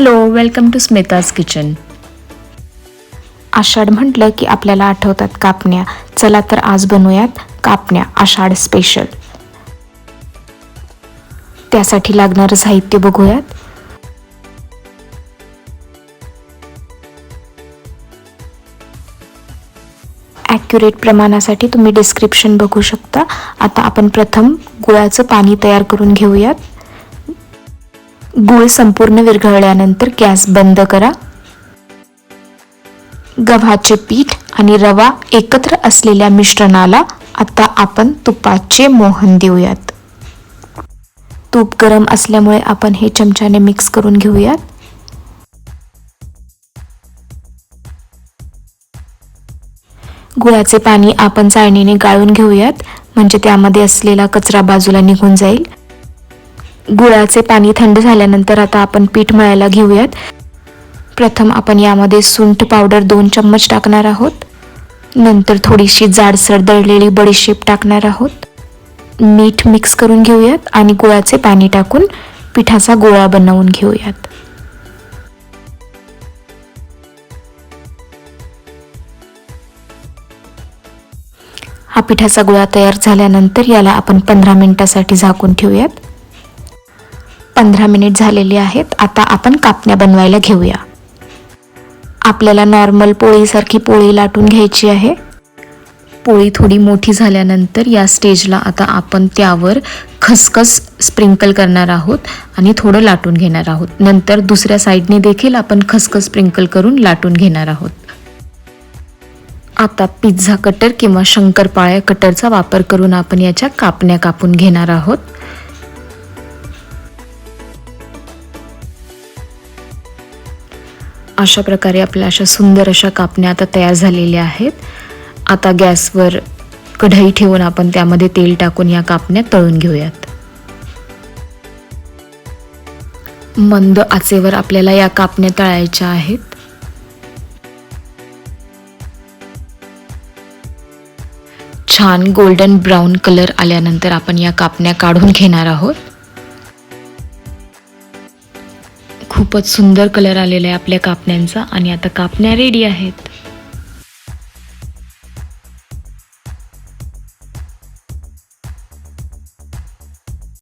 Hello welcome to Smita's kitchen Ashadh म्हटलं की आपल्याला आठवतात कापण्या. चला तर आज बनवूयात कापण्या आषाढ स्पेशल त्यासाठी लागणारं साहित्य बघूयात. ॲक्युरेट प्रमाणासाठी तुम्ही डिस्क्रिप्शन बघू शकता. आता आपण प्रथम गुळाचं पाणी तयार करून घेऊयात. गूळ संपूर्ण विरघळल्यानंतर गॅस बंद करा. गव्हाचे पीठ आणि रवा एकत्र असलेल्या मिश्रणाला आता आपण तुपाचे मोहन देऊयात. तूप गरम असल्यामुळे आपण हे चमच्याने मिक्स करून घेऊयात. गुळाचे पाणी आपण चाळणीने गाळून घेऊयात म्हणजे त्यामध्ये असलेला कचरा बाजूला निघून जाईल. गुळाचे पाणी थंड झाल्यानंतर आता आपण पीठ मळायला घेऊयात. प्रथम आपण यामध्ये सुंठ पावडर दोन चम्मच टाकणार आहोत. नंतर थोडीशी जाडसर दळलेली बडीशेप टाकणार आहोत. मीठ मिक्स करून घेऊयात आणि गुळाचे पाणी टाकून पिठाचा गोळा बनवून घेऊयात. हा पिठाचा गोळा तयार झाल्यानंतर याला आपण पंधरा मिनिटासाठी झाकून ठेवूयात. पंधरा मिनिट झालेली आहेत. आता आपण कापण्या बनवायला घेऊया. आपल्याला नॉर्मल पोळीसारखी पोळी लाटून घ्यायची आहे. पोळी थोडी मोठी झाल्यानंतर या स्टेजला आता आपण त्यावर खसखस स्प्रिंकल करणार आहोत आणि थोडं लाटून घेणार आहोत. नंतर दुसऱ्या साईडने देखील आपण खसखस स्प्रिंकल करून लाटून घेणार आहोत. आता पिझ्झा कटर किंवा शंकरपाळ्या कटरचा वापर करून आपण याच्या कापण्या कापून घेणार आहोत. अशा प्रकारे आपल्या अशा सुंदर अशा कापण्या आता तयार झालेल्या आहेत. आता गॅसवर कढई ठेवून आपण त्यामध्ये तेल टाकून या कापण्या तळून घेऊयात. मंद आचेवर आपल्याला या कापण्या तळायच्या आहेत. छान गोल्डन ब्राऊन कलर आल्यानंतर आपण या कापण्या काढून घेणार आहोत. खूपच सुंदर कलर आलेला आहे आपल्या कापण्यांचा. आणि आता कापण्या रेडी आहेत.